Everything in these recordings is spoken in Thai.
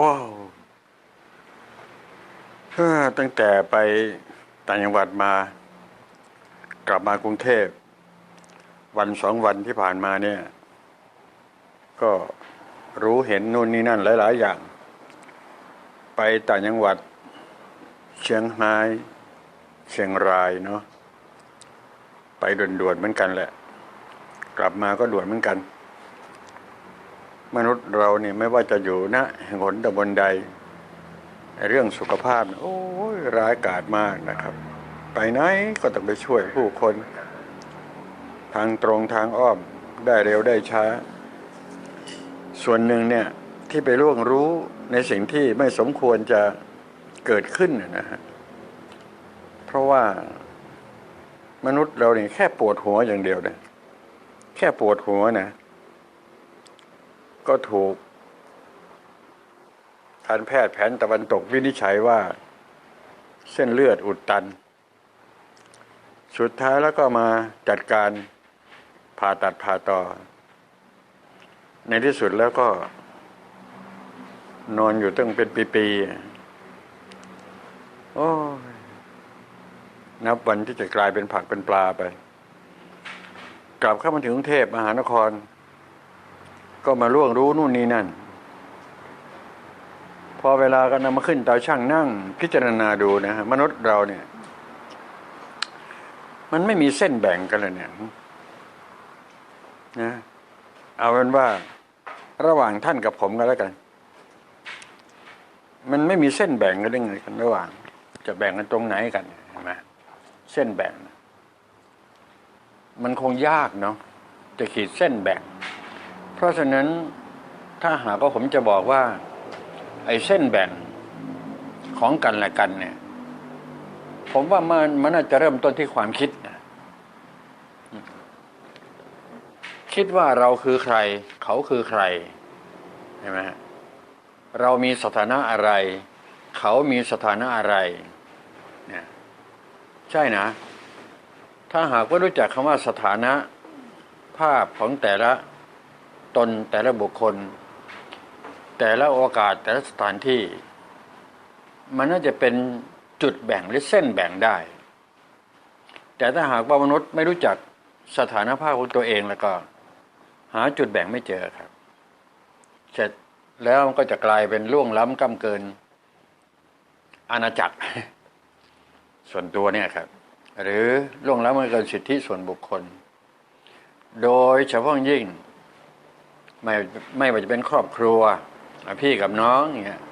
ว้าวตั้งแต่ไปต่างจังหวัดมา กลับมากรุงเทพ วันสองวันที่ผ่านมาเนี่ย ก็รู้เห็นนู่นนี่นั่นหลาย ๆ อย่าง ไปต่างจังหวัด เชียงรายเชียงรายเนาะไปด่วนๆเหมือนกันแหละ กลับมาก็ด่วนเหมือนกัน มนุษย์เราเนี่ยไม่ว่าจะอยู่ณแห่งหนตำบลใด เรื่องสุขภาพ โอ้ยร้ายกาจมากนะครับ ไปไหนก็ต้องไปช่วยผู้คน ทางตรงทางอ้อมได้เร็วได้ช้า ส่วนหนึ่งเนี่ยที่ไปล่วงรู้ในสิ่งที่ไม่สมควรจะเกิดขึ้นนะนะฮะเพราะว่ามนุษย์เราเนี่ยแค่ปวดหัวอย่างเดียวเนี่ยแค่ปวดหัวนะ ก็ถูกการแพทย์แผนตะวันตกวินิจฉัยว่า เส้นเลือดอุดตัน สุดท้ายแล้วก็มาจัดการผ่าตัดผ่าต่อ ในที่สุดแล้วก็ นอนอยู่ตั้งเป็นปีๆโอ้ยนับวันที่จะกลายเป็นผักเป็นปลาไป กลับเข้ามาถึงกรุงเทพมหานคร ก็มาล่วงรู้นู่นนี่นั่น พอเวลาก็นำมาขึ้นเตาช่างนั่ง พิจารณาดูนะฮะมนุษย์เราเนี่ย มันไม่มีเส้นแบ่งกันเลยเนี่ยนะเอาเป็นว่าระหว่างท่านกับผมกันแล้วกัน มันไม่มีเส้นแบ่งกันได้ไงกันระหว่าง จะแบ่งกันตรงไหนกันเห็นไหมเส้นแบ่ง มันคงยากเนาะจะขีดเส้นแบ่ง ราะฉะนั้นถ้าหากว่าผมจะบอกว่า ไอ้เส้นแบ่งของกันและกันเนี่ย ผมว่ามันมันน่าจะเริ่มต้นที่ความคิดนะคิดว่าเราคือใคร เขาคือใครใช่ไหมฮะเรามีสถานะอะไร เขามีสถานะอะไรเนี่ยใช่นะ ถ้าหากว่ารู้จักคำว่าสถานะภาพของแต่ละ ตนแต่ละบุคคล แต่ละโอกาสแต่ละสถานที่ มันน่าจะเป็นจุดแบ่งหรือเส้นแบ่งได้ แต่ถ้าหากว่ามนุษย์ไม่รู้จักสถานภาพของตัวเองแล้วก็ หาจุดแบ่งไม่เจอครับ เสร็จแล้วมันก็จะกลายเป็นล่วงล้ำก้ำเกิน อาณาจักร ส่วนตัวเนี่ยครับ หรือล่วงล้ำเกินสิทธิส่วนบุคคล โดยเฉพาะยิ่ง ไม่ไม่ว่าจะเป็นครอบครัวพี่กับน้องเงี้ย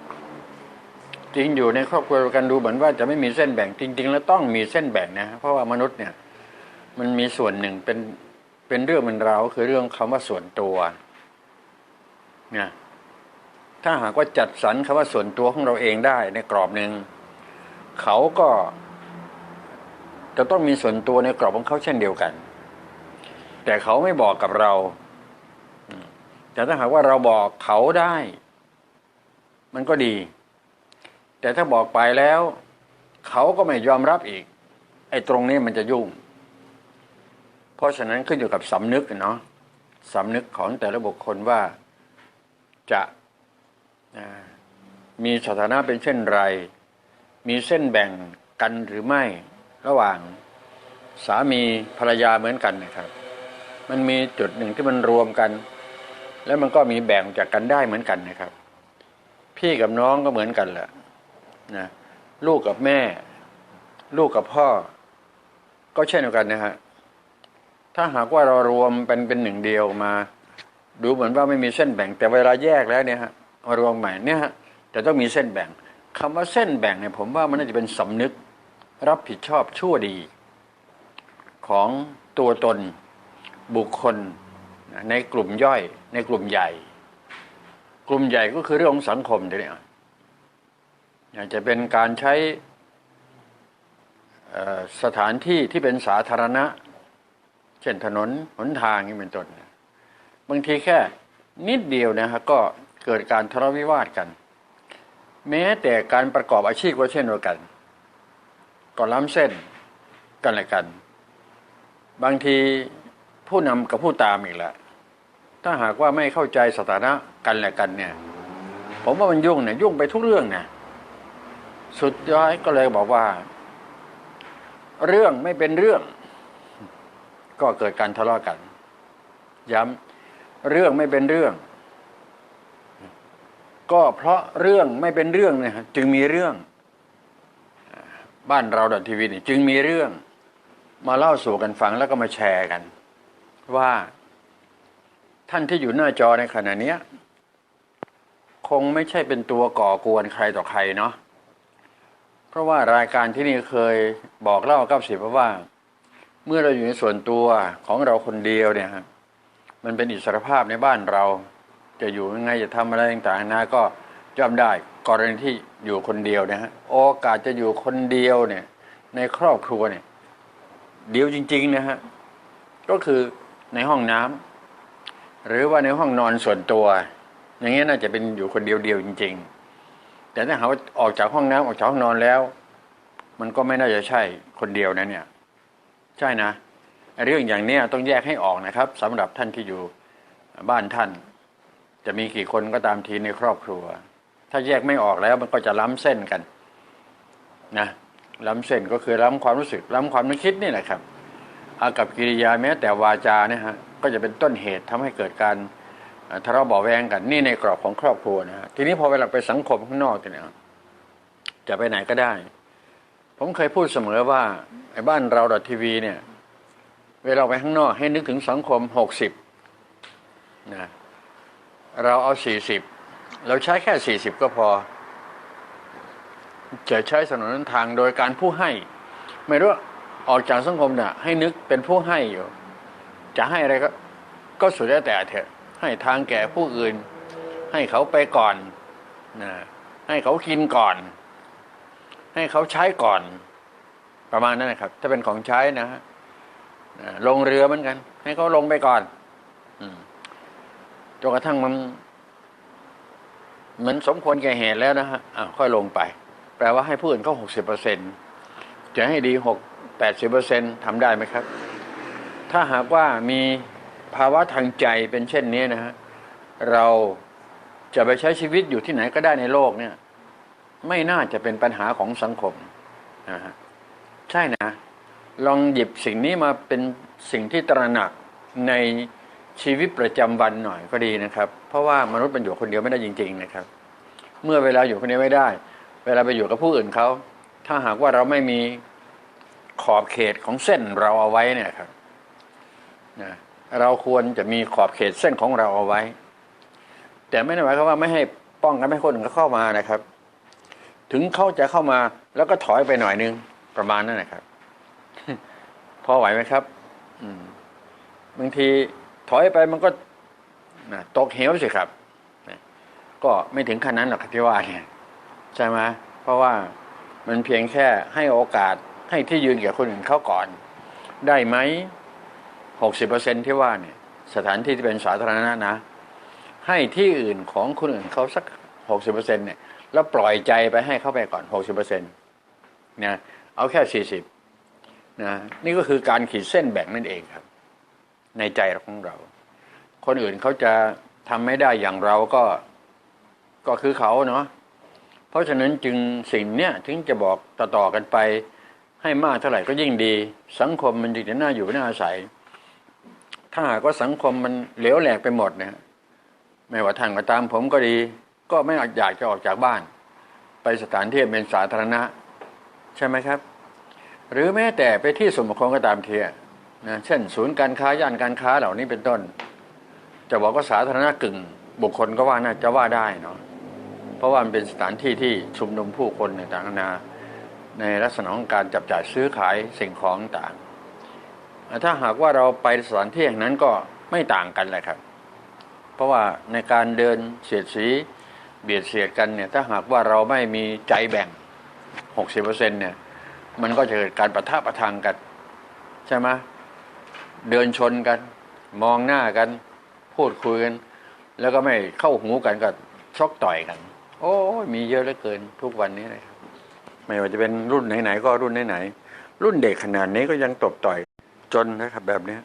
จริงอยู่ในครอบครัวกันดูเหมือนว่าจะไม่มีเส้นแบ่งจริง ๆ แล้วต้องมีเส้นแบ่งนะ เพราะว่ามนุษย์เนี่ย มันมีส่วนหนึ่งเป็นเป็นเรื่องเป็นราวคือเรื่องคำว่าส่วนตัวเนี่ยถ้าหากว่าจัดสรรคำว่าส่วนตัวของเราเองได้ในกรอบหนึ่งเขาก็ จะต้องมีส่วนตัวในกรอบของเขาเช่นเดียวกัน แต่เขาไม่บอกกับเรา แต่ถ้าหากว่าเราบอกเขาได้ มันก็ดี แต่ถ้าบอกไปแล้ว เขาก็ไม่ยอมรับอีก ไอ้ตรงนี้มันจะยุ่ง เพราะฉะนั้นขึ้นอยู่กับสำนึกเนาะสำนึกของแต่ละบุคคลว่าจะมีสถานะเป็นเช่นไร มีเส้นแบ่งกันหรือไม่ระหว่างสามีภรรยาเหมือนกันนะครับ มันมีจุดหนึ่งที่มันรวมกัน แล้วมันก็มีแบ่งจากกันได้เหมือนกันนะครับ พี่กับน้องก็เหมือนกันแหละนะลูกกับแม่ ลูกกับพ่อ ก็เช่นเดียวกันนะฮะถ้าหากว่าเรารวมเป็นเป็นหนึ่งเดียวมา ดูเหมือนว่าไม่มีเส้นแบ่ง แต่เวลาแยกแล้วเนี่ยฮะมารวมใหม่เนี่ยฮะแต่ต้องมีเส้นแบ่งคำว่าเส้นแบ่งเนี่ยผมว่ามันน่าจะเป็นสำนึก รับผิดชอบชั่วดี ของตัวตนบุคคล ในกลุ่มย่อย ในกลุ่มใหญ่ กลุ่มใหญ่ก็คือเรื่องของสังคมทีเดียวอาจจะเป็นการใช้สถานที่ที่เป็นสาธารณะ เช่นถนนหนทางนี่เป็นต้นบางทีแค่นิดเดียวนะฮะก็เกิดการทะเลาะวิวาทกัน แม้แต่การประกอบอาชีพก็เช่นเดียวกันก็ล้ำเส้นกันและกัน บางทีผู้นำกับผู้ตามอีกแล้ว ถ้าหากว่าไม่เข้าใจสถานะกันและกันเนี่ย ผมว่ามันยุ่งเนี่ยยุ่งไปทุกเรื่องเนี่ยสุดท้ายก็เลยบอกว่า เรื่องไม่เป็นเรื่อง ก็เกิดการทะเลาะกัน ย้ำเรื่องไม่เป็นเรื่อง ก็เพราะเรื่องไม่เป็นเรื่องเนี่ยจึงมีเรื่อง บ้านเราดอททีวีนี่จึงมีเรื่อง มาเล่าสู่กันฟังแล้วก็มาแชร์กัน ว่า ท่านที่อยู่หน้าจอในขณะนี้คงไม่ใช่เป็นตัวก่อกวนใครต่อใครเนาะเพราะว่ารายการที่นี่เคยบอกเล่ากับสิบว่า เมื่อเราอยู่ในส่วนตัวของเราคนเดียวเนี่ยฮะมันเป็นอิสรภาพในบ้านเรา จะอยู่ยังไงจะทำอะไรต่างๆนะก็ย่อมได้กรณีที่อยู่คนเดียวนะฮะโอกาสจะอยู่คนเดียวเนี่ย ในครอบครัวเนี่ย เดียวจริง ๆ นะฮะก็คือในห้องน้ำ หรือว่าในห้องนอนส่วนตัว อย่างเงี้ยน่าจะเป็นอยู่คนเดียวๆจริง ๆ แต่ถ้าหาว่าออกจากห้องน้ำออกจากห้องนอนแล้ว มันก็ไม่น่าจะใช่คนเดียวนะเนี่ย ใช่นะเรื่องอย่างเนี้ยต้องแยกให้ออกนะครับสำหรับท่านที่อยู่บ้านท่าน จะมีกี่คนก็ตามทีในครอบครัว ถ้าแยกไม่ออกแล้วมันก็จะล้ำเส้นกัน นะล้ำเส้นก็คือล้ำความรู้สึกล้ำความนึกคิดนี่แหละครับ อากับกิริยาแม้แต่วาจาเนี่ยฮะก็จะเป็นต้นเหตุทำให้เกิดการทะเลาะเบาะแวงกันนี่ในกรอบของครอบครัวนะฮะทีนี้พอเวลาไปสังคมข้างนอกเนี่ยจะไปไหนก็ได้ ผมเคยพูดเสมอว่าไอ้บ้านเราดอททีวีเนี่ย เวลาไปข้างนอกให้นึกถึงสังคมหกสิบนะเราเอาสี่สิบเราใช้แค่สี่สิบก็พอ จะใช้สนนทางโดยการผู้ให้ ไม่รู้ว่า ออกจากสังคมเนี่ยให้นึกเป็นผู้ให้อยู่ จะให้อะไรก็ ก็สุดแล้วแต่เถอะ ให้ทางแก่ผู้อื่น ให้เขาไปก่อนนะให้เขากินก่อน ให้เขาใช้ก่อน ประมาณนั้นนะครับ ถ้าเป็นของใช้นะฮะลงเรือเหมือนกัน ให้เขาลงไปก่อนอืจนกระทั่งมันเหมือนสมควรแก่เหตุแล้วนะฮะอ่าค่อยลงไป แปลว่าให้ผู้อื่นเขาหกสิบเปอร์เซ็นจะให้ดีหก แปดสิบเปอร์เซ็นทำได้ไหมครับ ถ้าหากว่ามีภาวะทางใจเป็นเช่นนี้นะฮะเราจะไปใช้ชีวิตอยู่ที่ไหนก็ได้ในโลกเนี่ย ไม่น่าจะเป็นปัญหาของสังคมนะฮะใช่นะ ลองหยิบสิ่งนี้มาเป็นสิ่งที่ตระหนักในชีวิตประจำวันหน่อยก็ดีนะครับ เพราะว่ามนุษย์มันอยู่คนเดียวไม่ได้จริง ๆนะครับ เมื่อเวลาอยู่คนเดียวไม่ได้ เวลาไปอยู่กับผู้อื่นเขาถ้าหากว่าเราไม่มี ขอบเขตของเส้นเราเอาไว้เนี่ยครับนะเราควรจะมีขอบเขตเส้นของเราเอาไว้ แต่ไม่ได้หมายความว่าไม่ให้ป้องกันไม่ให้คนอื่นเขาเข้ามานะครับ ถึงเขาจะเข้ามาแล้วก็ถอยไปหน่อยนึงประมาณนั้นนะครับ พอไหวไหมครับ อืมบางทีถอยไปมันก็นะตกเหวสิครับก็ไม่ถึงขั้นนั้นหรอกครับที่ว่าเนี่ยใช่ไหมเพราะว่ามันเพียงแค่ให้โอกาส ให้ที่ยืนแก่คนอื่นเขาก่อน ได้ไหมหกสิบเปอร์เซ็นที่ว่าเนี่ยสถานที่ที่เป็นสาธารณะนะ ให้ที่อื่นของคนอื่นเขาสักหกสิบเปอร์เซ็นเนี่ยแล้วปล่อยใจไปให้เข้าไปก่อนหกสิบเปอร์เซ็นนะเอาแค่สี่สิบนะนี่ก็คือการขีดเส้นแบ่งนั่นเองครับ ในใจของเรา คนอื่นเขาจะทำไม่ได้อย่างเราก็ก็คือเขาเนาะเพราะฉะนั้นจึงสิ่งเนี้ยถึงจะบอกต่อๆกันไป ให้มากเท่าไหร่ก็ยิ่งดี สังคมมันจึงจะน่าอยู่น่าอาศัย ถ้าหากว่าสังคมมันเหลวแหลกไปหมดเนี่ยไม่ว่าท่านก็ตามผมก็ดี ก็ไม่อยากจะออกจากบ้าน ไปสถานที่เป็นสาธารณะ ใช่ไหมครับ หรือแม้แต่ไปที่สมคมก็ตามเทียนะเช่น ศูนย์การค้าย่านการค้าเหล่านี้เป็นต้น จะบอกว่าสาธารณะกึ่ง บุคคลก็ว่าน่าจะว่าได้เนาะเพราะว่ามันเป็นสถานที่ที่ชุมนุมผู้คนต่างๆนานา ในลักษณะของการจับจ่ายซื้อขายสิ่งของต่างถ้าหากว่าเราไปสถานที่อย่างนั้นก็ไม่ต่างกันเลยครับ เพราะว่าในการเดินเสียดสีเบียดเสียดกันเนี่ยถ้าหากว่าเราไม่มีใจแบ่ง 60%เนี่ยมันก็จะเกิดการประทะประทังกัน ใช่ไหมเดินชนกัน มองหน้ากัน พูดคุยกัน แล้วก็ไม่เข้าหูกันก็ชกต่อยกัน โอ้มีเยอะเหลือเกินทุกวันนี้เลยครับ ไม่ว่าจะเป็นรุ่นไหนๆก็รุ่นไหนๆรุ่นเด็กขนาดนี้ก็ยังตบต่อยจนนะครับแบบนี้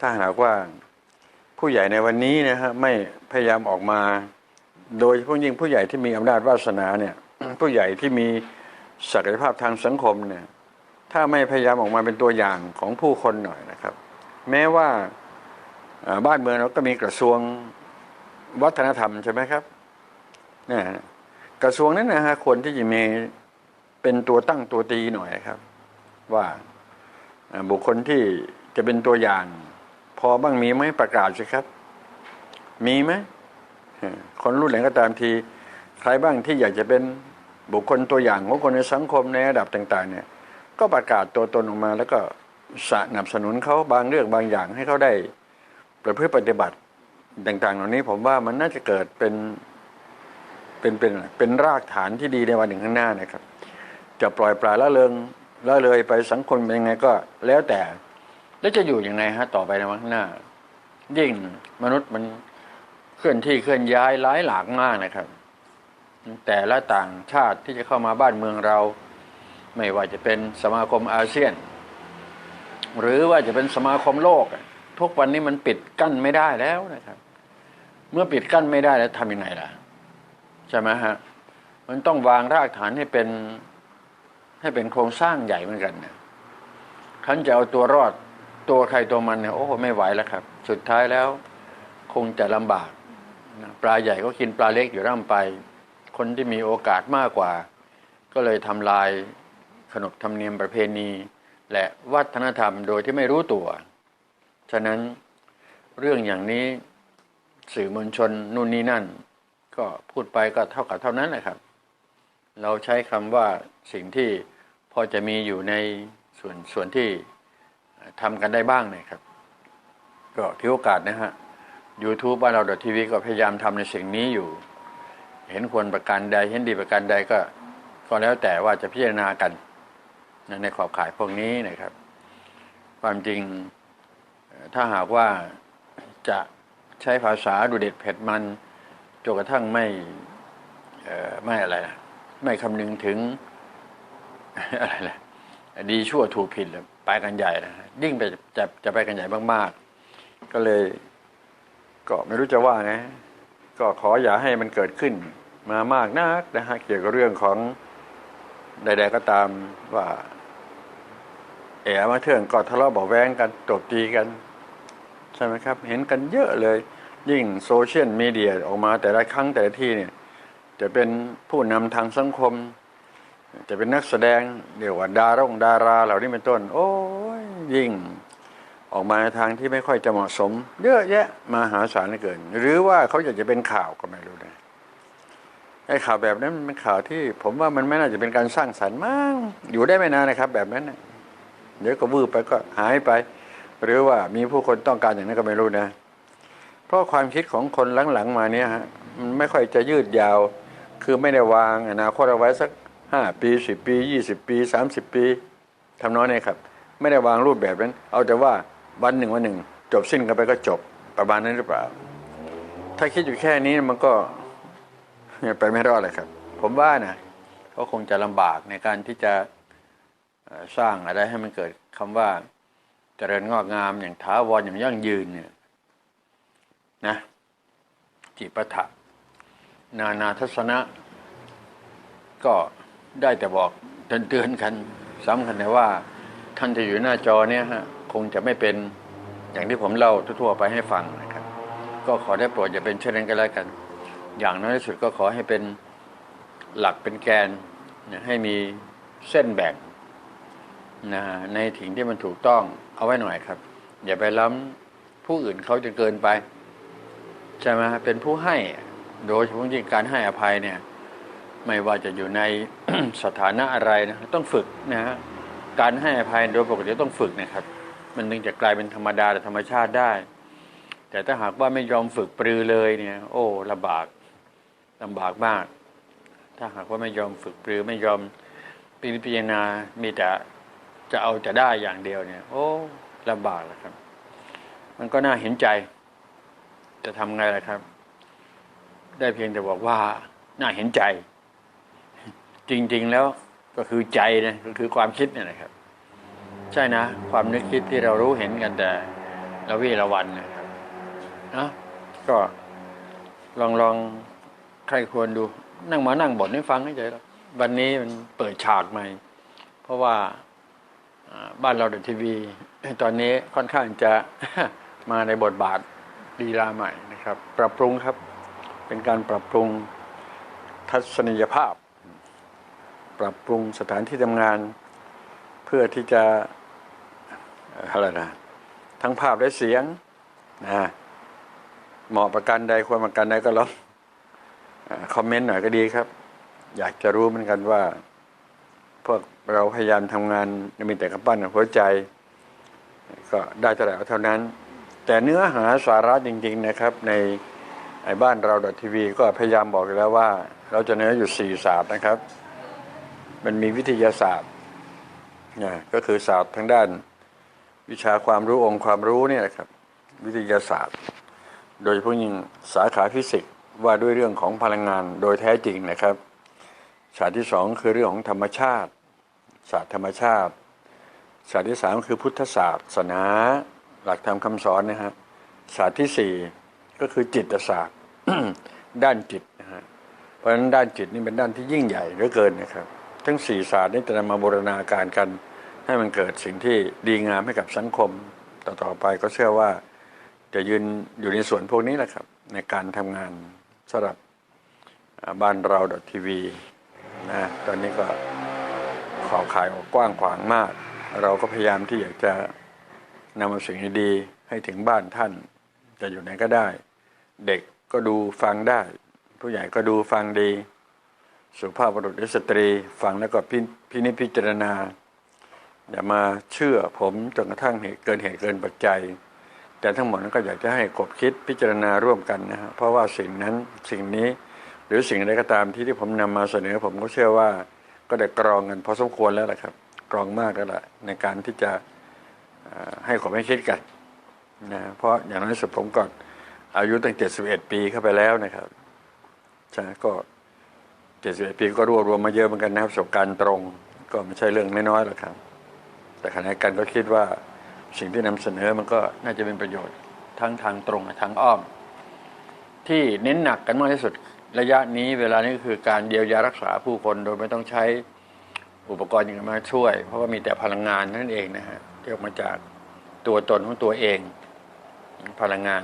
ถ้าหากว่าผู้ใหญ่ในวันนี้นะฮะไม่พยายามออกมา โดยเฉพาะยิ่งผู้ใหญ่ที่มีอำนาจวาสนาเนี่ย ผู้ใหญ่ที่มีศักยภาพทางสังคมเนี่ย ถ้าไม่พยายามออกมาเป็นตัวอย่างของผู้คนหน่อยนะครับ แม้ว่าบ้านเมืองเราก็มีกระทรวงวัฒนธรรมใช่ไหมครับเนี่ยกระทรวงนั้นนะฮะควรที่จะมี เป็นตัวตั้งตัวตีหน่อยครับ ว่าบุคคลที่จะเป็นตัวอย่าง พอบ้างมีไหมประกาศสิครับ มีไหมคนรุ่นไหนก็ตามที ใครบ้างที่อยากจะเป็นบุคคลตัวอย่างของคนในสังคมในระดับต่าง ๆ เนี่ย ก็ประกาศตัวตนออกมาแล้วก็สนับสนุนเขาบางเรื่องบางอย่างให้เขาได้ประพฤติปฏิบัติต่าง ๆ เหล่านี้ผมว่ามันน่าจะเกิดเป็นเป็นเป็นอะไรเป็นรากฐานที่ดีในวันหนึ่งข้างหน้านะครับ จะปล่อยปละละเลยละเลยไปสังคมเป็นยังไงก็แล้วแต่ แล้วจะอยู่ยังไงฮะต่อไปในวันข้างหน้า ยิ่งมนุษย์มันเคลื่อนที่เคลื่อนย้ายหลายหลากมากนะครับ แต่ละต่างชาติที่จะเข้ามาบ้านเมืองเรา ไม่ว่าจะเป็นสมาคมอาเซียน หรือว่าจะเป็นสมาคมโลก ทุกวันนี้มันปิดกั้นไม่ได้แล้วนะครับ เมื่อปิดกั้นไม่ได้แล้วทำยังไงล่ะ ใช่ไหมฮะมันต้องวางรากฐานให้เป็น ให้เป็นโครงสร้างใหญ่เหมือนกันเนี่ยขันจะเอาตัวรอดตัวใครตัวมันเนี่ยโอ้โหไม่ไหวแล้วครับ สุดท้ายแล้วคงจะลำบากปลาใหญ่ก็กินปลาเล็กอยู่ร่ำไป คนที่มีโอกาสมากกว่า ก็เลยทำลายขนบธรรมเนียมประเพณี และวัฒนธรรมโดยที่ไม่รู้ตัว ฉะนั้นเรื่องอย่างนี้สื่อมวลชนนู่นนี่นั่น ก็พูดไปก็เท่ากับเท่านั้นแหละครับ เราใช้คำว่าสิ่งที่พอจะมีอยู่ในส่วนส่วนที่ทำกันได้บ้างนะครับ ก็ถือโอกาสนะฮะ YouTube บ้านเราดอทีวีก็พยายามทำในสิ่งนี้อยู่ เห็นควรประการใด เห็นดีประการใดก็ก็แล้วแต่ว่าจะพิจารณากันในขอบข่ายพวกนี้นะครับ ความจริงถ้าหากว่าจะใช้ภาษาดูเด็ดเผ็ดมันจนกระทั่งไม่ไม่อะไรนะ ไม่คำนึงถึงอะไรล่ะดีชั่วถูกผิดเลยไปกันใหญ่นะยิ่งไปจะจะไปกันใหญ่มากๆ ก็เลย ก็ไม่รู้จะว่าไงก็ขออย่าให้มันเกิดขึ้นมามากนักนะฮะเกี่ยวกับเรื่องของใด ๆ ก็ตามว่าแอบมาเถื่อนก็ทะเลาะเบาแวงกันตบตีกัน ใช่ไหมครับ เห็นกันเยอะเลย ยิ่งโซเชียลมีเดียออกมาแต่ละครั้งแต่ละที่เนี่ย จะเป็นผู้นำทางสังคม จะเป็นนักแสดงเดี๋ยวว่าดารงดาราเหล่านี้เป็นต้น โอ้ยยิ่งออกมาทางที่ไม่ค่อยจะเหมาะสม เยอะแยะมาหาศาลเหลือเกิน หรือว่าเขาอยากจะเป็นข่าวก็ไม่รู้นะไอ้ข่าวแบบนั้นมันเป็นข่าวที่ ผมว่ามันไม่น่าจะเป็นการสร้างสรรค์มั้งอยู่ได้ไม่นานนะครับ แบบนั้นนะเดี๋ยวก็วืบไปก็หายไป หรือว่ามีผู้คนต้องการอย่างนั้นก็ไม่รู้นะ เพราะความคิดของคนหลังๆมาเนี่ยฮะมันไม่ค่อยจะยืดยาว คือไม่ได้วางอนาคตเอาไว้สักห้าปีสิบปียี่สิบปีสามสิบปีทำน้อยนี่ครับ ไม่ได้วางรูปแบบนั้น เอาแต่ว่าวันหนึ่งวันหนึ่ง จบสิ้นกันไปก็จบประมาณนั้นหรือเปล่า ถ้าคิดอยู่แค่นี้มันก็ไปไม่รอดเลยครับ ผมว่านะก็คงจะลำบากในการที่จะสร้างอะไรให้มันเกิดคำว่าเจริญงอกงามอย่างถาวรอย่างยั่งยืนเนี่ยนะจิปะทะ นานาทัศนะ ก็ได้แต่บอกเตือนๆกันสำคัญแต่ว่า ท่านจะอยู่หน้าจอเนี่ยฮะคงจะไม่เป็นอย่างที่ผมเล่าทั่วๆไปให้ฟังนะครับ ก็ขอได้โปรดอย่าเป็นเช่นนั้นก็แล้วกัน อย่างน้อยที่สุดก็ขอให้เป็นหลักเป็นแกนนะให้มีเส้นแบ่งนะในถิ่งที่มันถูกต้องเอาไว้หน่อยครับ อย่าไปล้ำผู้อื่นเขาจนเกินไปใช่ไหมฮะเป็นผู้ให้ โดยเฉพาะยิ่งการให้อภัยเนี่ยไม่ว่าจะอยู่ในสถานะอะไรนะต้องฝึกนะฮะการให้อภัยโดยปกติต้องฝึกนะครับ มันถึงจะกลายเป็นธรรมดาและธรรมชาติได้ แต่ถ้าหากว่าไม่ยอมฝึกปรือเลยเนี่ย โอ้ลำบากลำบากมาก ถ้าหากว่าไม่ยอมฝึกปรือไม่ยอมพิจารณามีแต่จะเอาจะได้อย่างเดียวเนี่ย โอ้ลำบากแล้วครับ มันก็น่าเห็นใจ จะทำไงล่ะครับ ได้เพียงแต่บอกว่าน่าเห็นใจ จริง ๆ แล้วก็คือใจนะก็คือความคิดเนี่ยนะครับ ใช่นะ ความนึกคิดที่เรารู้เห็นกันแต่ละวี่ละวันนะครับนะก็ลองลองใครควรดู นั่งมานั่งบทให้ฟังให้เฉยๆหรอกวันนี้มันเปิดฉากใหม่ เพราะว่าบ้านเราเดทีวี ตอนนี้ค่อนข้างจะมาในบทบาทลีลาใหม่นะครับ ปรับปรุงครับ เป็นการปรับปรุงทัศนียภาพ ปรับปรุงสถานที่ทำงาน เพื่อที่จะอะไรนะทั้งภาพและเสียงนะเหมาะประกันใดควรประกันใดก็ลองอคอมเมนต์หน่อยก็ดีครับ อยากจะรู้เหมือนกันว่า พวกเราพยายามทำงานมีแต่กระปั้นหัวใจ ก็ได้เท่าไหร่เท่านั้น แต่เนื้อหาสาระจริง ๆนะครับใน ไอ้บ้านเราดทีวีก็พยายามบอกอยู่แล้วว่า เราจะเนื้ออยู่สี่ศาสตร์นะครับ มันมีวิทยาศาสตร์นะก็คือศาสตร์ทางด้านวิชาความรู้องค์ความรู้เนี่ยนะครับ วิทยาศาสตร์ โดยเฉพาะยิ่งสาขาฟิสิกส์ว่าด้วยเรื่องของพลังงานโดยแท้จริงนะครับศาสตร์ที่สองคือเรื่องของธรรมชาติ ศาสตร์ธรรมชาติศาสตร์ที่สามคือพุทธศาสตร์ศาสนา หลักธรรมคำสอนนะฮะศาสตร์ที่สี่ก็คือจิตศาสตร์ ด้านจิตนะฮะเพราะฉะนั้นด้านจิตนี่เป็นด้านที่ยิ่งใหญ่เหลือเกินนะครับ ทั้งสี่ศาสตร์นี้จะนำมาบูรณาการกัน ให้มันเกิดสิ่งที่ดีงามให้กับสังคม ต่อๆไปก็เชื่อว่า จะยืนอยู่ในส่วนพวกนี้แหละครับ ในการทำงานสำหรับบ้านเราดทีวีนะตอนนี้ก็ขอขายออกกว้างขวางมาก เราก็พยายามที่อยากจะนำเอาสิ่งดีๆให้ถึงบ้านท่าน จะอยู่ไหนก็ได้ เด็ก ก็ดูฟังได้ ผู้ใหญ่ก็ดูฟังดี สุภาพบุรุษและสตรี ฟังแล้วก็พิพินิจพิจารณา อย่ามาเชื่อผมจนกระทั่งเหตุเกินเหตุเกินปัจจัย แต่ทั้งหมดนั้นก็อยากจะให้กบคิดพิจารณาร่วมกันนะฮะเพราะว่าสิ่งนั้นสิ่งนี้หรือสิ่งใดก็ตามที่ที่ผมนำมาเสนอผมก็เชื่อว่าก็ได้กรองกันพอสมควรแล้วแหละครับ กรองมากแล้วล่ะในการที่จะให้ผมให้คิดกันนะเพราะอย่างน้อยสุดผมก็อน อายุตั้ง 71 ปีเข้าไปแล้วนะครับใช่ก็ 71 ปีก็รวบรวมมาเยอะเหมือนกันนะครับประสบการณ์ตรง ก็ไม่ใช่เรื่องน้อยๆหรอกครับ แต่ขณะกันก็คิดว่าสิ่งที่นำเสนอมันก็น่าจะเป็นประโยชน์ทั้งทางตรงและทางอ้อม ที่เน้นหนักกันมากที่สุดระยะนี้เวลานี้ก็คือการเยียวยารักษาผู้คนโดยไม่ต้องใช้อุปกรณ์อย่างมาช่วย เพราะว่ามีแต่พลังงานนั่นเองนะฮะที่ออกมาจากตัวตนของตัวเอง พลังงาน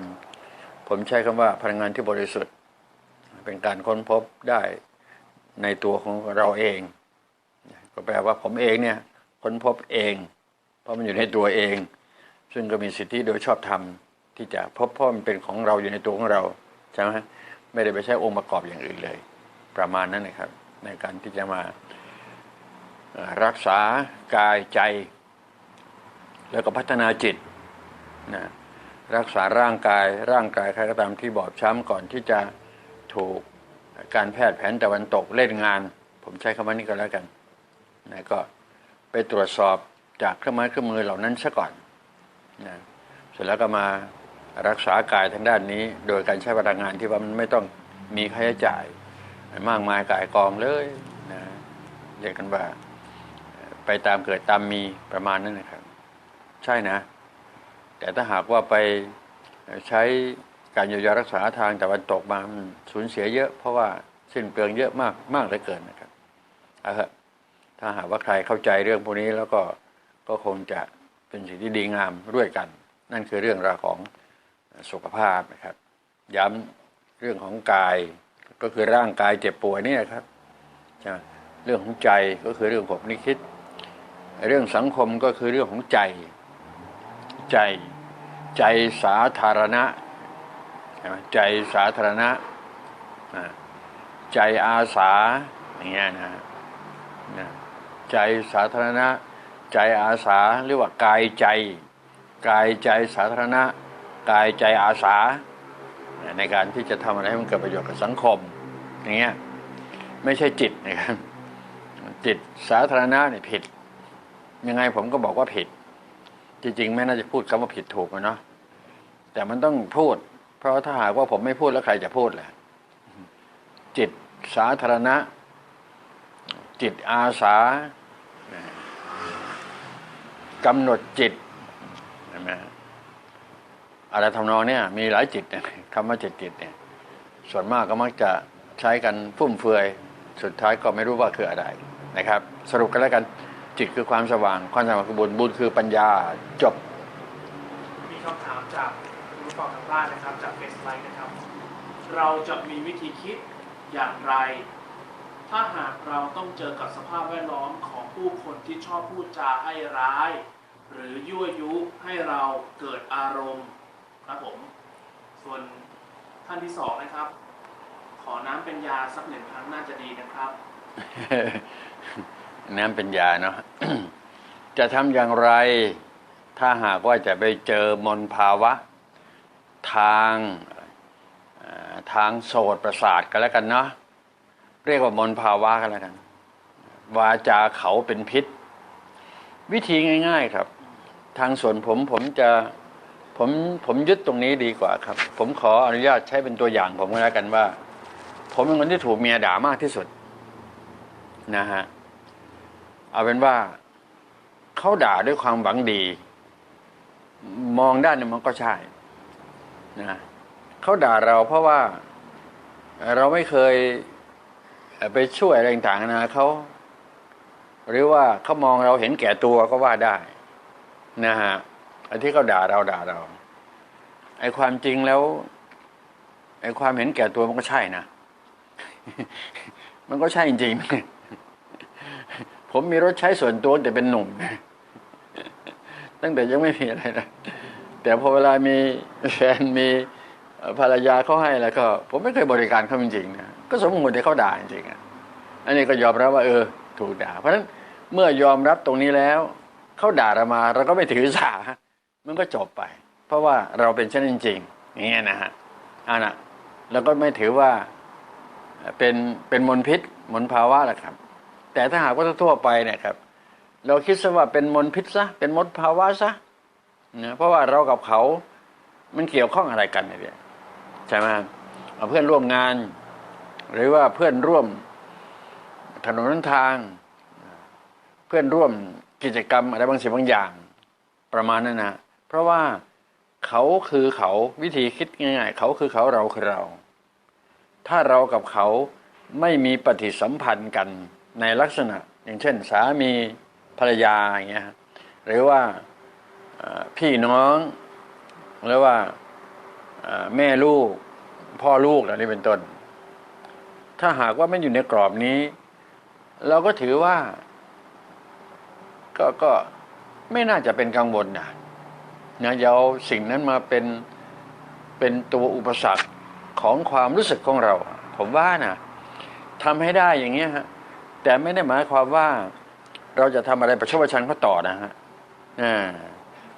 ผมใช้คำว่าพลังงานที่บริสุทธิ์ เป็นการค้นพบได้ในตัวของเราเอง ก็แปลว่าผมเองเนี่ยค้นพบเอง เพราะมันอยู่ในตัวเอง ซึ่งก็มีสิทธิโดยชอบธรรมที่จะพบเพราะมันเป็นของเราอยู่ในตัวของเราใช่ไหมไม่ได้ไปใช้องค์ประกอบอย่างอื่นเลย ประมาณนั้นนะครับ ในการที่จะมารักษากายใจ แล้วก็พัฒนาจิตนะ รักษาร่างกายร่างกายใครก็ตามที่บอบช้ำก่อนที่จะถูกการแพทย์แผนตะวันตกเล่นงาน ผมใช้คำว่านี้ก็แล้วกันนะก็ไปตรวจสอบจากเครื่องไม้เครื่องมือเหล่านั้นซะก่อนนะเสร็จแล้วก็มารักษากายทางด้านนี้ โดยการใช้พลังงานที่ว่ามันไม่ต้องมีค่าใช้จ่าย มากมายกายกองเลยนะเรียกกันว่าไปตามเกิดตามมีประมาณนั้นนะครับ ใช่นะ แต่ถ้าหากว่าไปใช้การเยียวยารักษาทางตะวันตกมาสูญเสียเยอะ เพราะว่าสิ้นเปลืองเยอะมากมากเหลือเกินนะครับเอาเถอะถ้าหากว่าใครเข้าใจเรื่องพวกนี้แล้วก็ก็คงจะเป็นสิ่งที่ดีงามด้วยกัน นั่นคือเรื่องราวของสุขภาพนะครับ ย้ำเรื่องของกายก็คือร่างกายเจ็บป่วยนี่นะครับเรื่องของใจก็คือเรื่องผมนิคิด เรื่องสังคมก็คือเรื่องของใจใจ ใจสาธารณะ ใจสาธารณะ ใจอาสาอย่างเงี้ยนะนะใจสาธารณะ ใจอาสาเรียกว่ากายใจ กายใจสาธารณะ กายใจอาสา ในการที่จะทำอะไรให้มันเกิดประโยชน์กับสังคมอย่างเงี้ยไม่ใช่จิตนะครับจิตสาธารณะเนี่ยผิด ยังไงผมก็บอกว่าผิด จริงๆ ไม่น่าจะพูดคำว่าผิดถูกอะเนาะแต่มันต้องพูด เพราะถ้าหากว่าผมไม่พูดแล้วใครจะพูดแหละจิตสาธารณะ จิตอาสากำหนดจิตเห็นไหมอะไรทำนองเนี่ยมีหลายจิตเนี่ยคำว่าจิตจิตเนี่ย ส่วนมากก็มักจะใช้กันฟุ่มเฟือย สุดท้ายก็ไม่รู้ว่าคืออะไรนะครับ สรุปกันแล้วกัน จิตคือความสว่าง ความสว่างคือบุญบุญคือปัญญาจบ มีคำถามจากผู้ฟังทางบ้านนะครับ จากเฟซไลน์นะครับ เราจะมีวิธีคิดอย่างไร ถ้าหากเราต้องเจอกับสภาพแวดล้อมของผู้คนที่ชอบพูดจาให้ร้าย หรือยั่วยุให้เราเกิดอารมณ์ครับผม ส่วนท่านที่สองนะครับ ขอน้ำเป็นยาสักหนึ่งครั้งน่าจะดีนะครับ น้ำเป็นยาเนาะจะทำอย่างไร ถ้าหากว่าจะไปเจอมนภาวะ ทางทางโสตประสาทกันแล้วกันเนาะเรียกว่ามนภาวะกันแล้วกันวาจาเขาเป็นพิษ วิธีง่าย ๆครับ ทางส่วนผมผมจะผมผมยึดตรงนี้ดีกว่าครับ ผมขออนุญาตใช้เป็นตัวอย่างผมก็แล้วกันว่า ผมเป็นคนที่ถูกเมียด่ามากที่สุดนะฮะ เอาเป็นว่าเขาด่าด้วยความหวังดี มองด้านนึงมันก็ใช่นะเขาด่าเราเพราะว่าเราไม่เคยไปช่วยอะไรต่างๆนะเขาหรือว่าเขามองเราเห็นแก่ตัวก็ว่าได้ นะฮะไอ้ที่เขาด่าเราด่าเรา ไอ้ความจริงแล้ว ไอ้ความเห็นแก่ตัวมันก็ใช่นะ มันก็ใช่จริงๆ ผมมีรถใช้ส่วนตัวแต่เป็นหนุ่ม ตั้งแต่ยังไม่มีอะไรนะแต่พอเวลามีแฟนมีภรรยาเขาให้แล้วก็ ผมไม่เคยบริการเขาจริงๆนะก็สมมติที่เขาด่าจริงๆอะอันนี้ก็ยอมรับว่าเออ ถูกด่า เพราะฉะนั้นเมื่อยอมรับตรงนี้แล้วเขาด่าเรามาเราก็ไม่ถือสามันก็จบไป เพราะว่าเราเป็นเช่นนั้นจริงๆอย่างเงี้ยนะฮะอันน่ะแล้วก็ไม่ถือว่าเป็นเป็นมลพิษมลภาวะแหละครับ แต่ถ้าหากว่าทั่วไปเนี่ยครับ เราคิดซะว่าเป็นมลพิษซะเป็นมลภาวะซะนะเพราะว่าเรากับเขา มันเกี่ยวข้องอะไรกันเนี่ยใช่ไหมเพื่อนร่วมงาน หรือว่าเพื่อนร่วมถนนหนทาง เพื่อนร่วมกิจกรรมอะไรบางสิ่งบางอย่าง ประมาณนั้นนะเพราะว่าเขาคือเขาวิธีคิดง่ายๆ เขาคือเขาเราคือเรา ถ้าเรากับเขาไม่มีปฏิสัมพันธ์กัน ในลักษณะ อย่างเช่น สามีภรรยาอย่างเงี้ยหรือว่าพี่น้อง หรือว่าแม่ลูก พ่อลูกอะไรนี้เป็นต้น ถ้าหากว่าไม่อยู่ในกรอบนี้ เราก็ถือว่า ก็ก็ไม่น่าจะเป็นกังวลนะนะอย่าเอาสิ่งนั้นมาเป็นเป็นตัวอุปสรรคของความรู้สึกของเรา ผมว่านะทำให้ได้อย่างเงี้ยฮะ แต่ไม่ได้หมายความว่าเราจะทำอะไรประชดประชันเขาต่อนะฮะ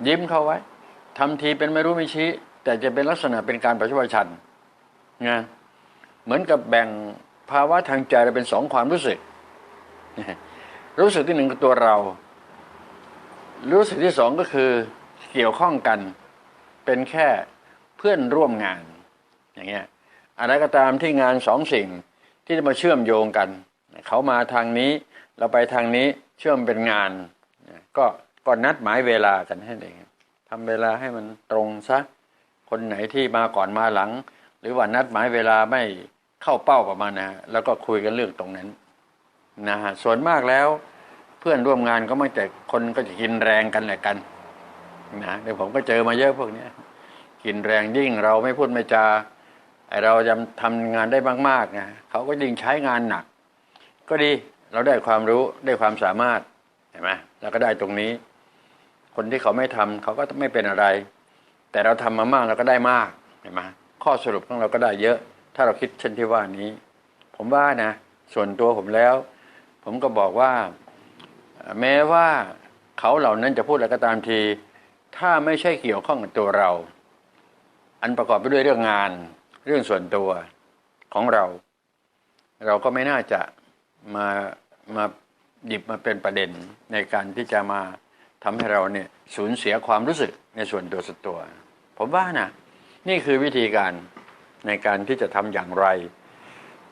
ยิ้มเขาไว้ทำทีเป็นไม่รู้ไม่ชี้ แต่จะเป็นลักษณะเป็นการประชดประชันนะเหมือนกับแบ่งภาวะทางใจเราเป็นสองความรู้สึก รู้สึกที่หนึ่งคือตัวเรา รู้สึกที่สองก็คือเกี่ยวข้องกัน เป็นแค่เพื่อนร่วมงาน อย่างเงี้ยอะไรก็ตามที่งานสองสิ่งที่จะมาเชื่อมโยงกัน เขามาทางนี้ เราไปทางนี้เชื่อมเป็นงานก็ก็นัดหมายเวลากันให้เองทำเวลาให้มันตรงซะคนไหนที่มาก่อนมาหลัง หรือว่านัดหมายเวลาไม่เข้าเป้าประมาณนะแล้วก็คุยกันเรื่องตรงนั้นนะฮะส่วนมากแล้วเพื่อนร่วมงานก็ไม่แต่คนก็จะกินแรงกันแหละกันนะเดี๋ยวผมก็เจอมาเยอะพวกเนี้ยกินแรงยิ่งเราไม่พูดไม่จาเราจะทำงานได้มากๆนะเขาก็ยิ่งใช้งานหนัก ก็ดีเราได้ความรู้ได้ความสามารถเห็นไหมเราก็ได้ตรงนี้ คนที่เขาไม่ทำเขาก็ไม่เป็นอะไร แต่เราทำมามากเราก็ได้มากเห็นไหมข้อสรุปของเราก็ได้เยอะ ถ้าเราคิดเช่นที่ว่านี้ ผมว่านะ ส่วนตัวผมแล้ว ผมก็บอกว่า แม้ว่าเขาเหล่านั้นจะพูดอะไรก็ตามที ถ้าไม่ใช่เกี่ยวข้องกับตัวเรา อันประกอบไปด้วยเรื่องงาน เรื่องส่วนตัวของเรา เราก็ไม่น่าจะ มามาหยิบมาเป็นประเด็นในการที่จะมาทำให้เราเนี่ยสูญเสียความรู้สึกในส่วนตัวส่วนตัว ผมว่านะนี่คือวิธีการในการที่จะทำอย่างไร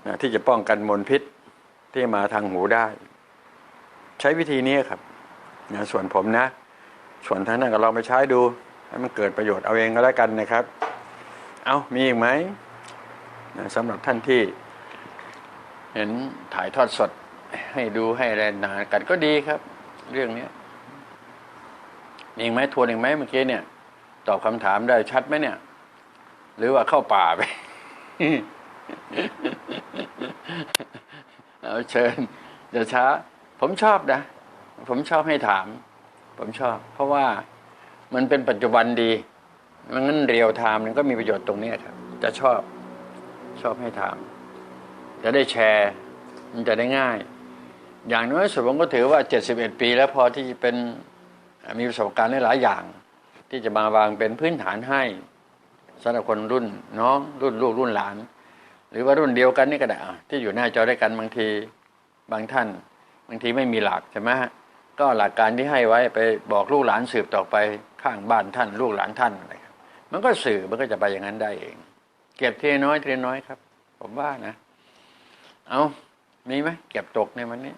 นะที่จะป้องกันมลพิษที่มาทางหูได้ ใช้วิธีนี้ครับนะส่วนผมนะ ส่วนท่านนั้นก็ลองไปใช้ดู ให้มันเกิดประโยชน์เอาเองก็แล้วกันนะครับ เอามีอีกไหมนะสำหรับท่านที่ เห็นถ่ายทอดสดให้ดูให้แรงนานกันก็ดีครับ เรื่องเนี้ยมีอีกไหมทวนอีกไหมเมื่อกี้เนี่ย ตอบคำถามได้ชัดไหมเนี่ย หรือว่าเข้าป่าไป เอาเชิญเดี๋ยวช้า ผมชอบนะ ผมชอบให้ถาม ผมชอบ เพราะว่ามันเป็นปัจจุบันดีมันงั้นเรียวไทม์มันก็มีประโยชน์ตรงนี้ครับ จะชอบชอบให้ถาม จะได้แชร์ มันจะได้ง่าย อย่างน้อยสุดผมก็ถือว่า 71 ปีแล้วพอที่เป็นมีประสบการณ์หลายอย่าง ที่จะมาวางเป็นพื้นฐานให้สำหรับคนรุ่นน้องรุ่นลูกรุ่นหลาน หรือว่ารุ่นเดียวกันนี่ก็ได้ที่อยู่หน้าจอด้วยกันบางทีบางท่าน บางทีไม่มีหลักใช่ไหมฮะก็หลักการที่ให้ไว้ไปบอกลูกหลานสืบต่อไปข้างบ้านท่าน ลูกหลานท่านอะไรครับมันก็สื่อมันก็จะไปอย่างนั้นได้เอง เก็บทีน้อยทีน้อยครับ ผมว่านะ เอามีไหมเก็บตกในวันนี้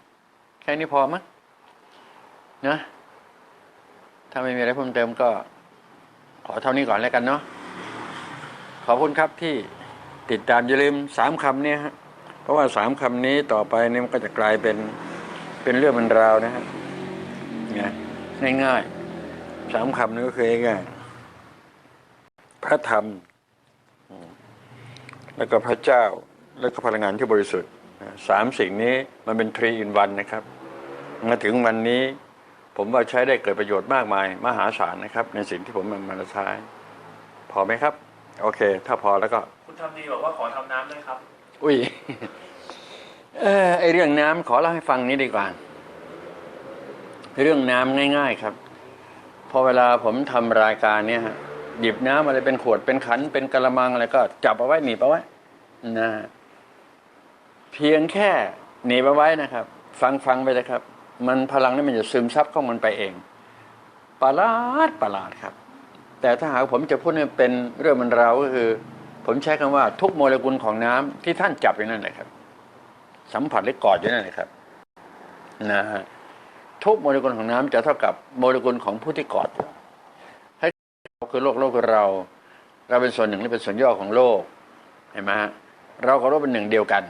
แค่นี้พอมั้ยนะถ้าไม่มีอะไรเพิ่มเติมก็ ขอเท่านี้ก่อนแล้วกันเนาะขอบคุณครับที่ติดตามอย่าลืมสามคำเนี่ยฮะเพราะว่าสามคำนี้ต่อไปนี่มันก็จะกลายเป็นเป็นเรื่องมันราวนะฮะเนี่ยง่ายสามคำนี้ก็คือง่ายพระธรรม แล้วก็พระเจ้า แล้วก็พลังงานที่บริสุทธิ์ สามสิ่งนี้มันเป็นทรีอินวันนะครับ มาถึงวันนี้ ผมว่าใช้ได้เกิดประโยชน์มากมาย มหาศาลนะครับ ในสิ่งที่ผมนำมาใช้ พอไหมครับ โอเค ถ้าพอแล้วก็ คุณทำดีบอกว่าขอทำน้ำด้วยครับ อุ้ยเออไอเรื่องน้ำขอเล่าให้ฟังนี้ดีกว่า เรื่องน้ำง่าย ๆครับ พอเวลาผมทำรายการเนี่ยฮะหยิบน้ำอะไรเป็นขวดเป็นขันเป็นกระมังอะไรก็จับเอาไว้หนีบเอาไว้นะฮะ เพียงแค่หนีบเอาไว้นะครับ ฟังฟังไปเลยครับ มันพลังนั้นมันจะซึมซับเข้ามันไปเองประหลาดประหลาดครับ แต่ถ้าหากผมจะพูดให้เป็นเรื่องมันราวก็คือ ผมใช้คำว่าทุกโมเลกุลของน้ำที่ท่านจับอยู่นั่นแหละครับ สัมผัสหรือกอดอยู่นั่นแหละครับนะฮะทุกโมเลกุลของน้ำจะเท่ากับโมเลกุลของผู้ที่กอดอยู่ให้เราคือโลกโลกคือเรา เราเป็นส่วนหนึ่งหรือเป็นส่วนย่อของโลกเห็นไหมฮะเรากับโลกเป็นหนึ่งเดียวกัน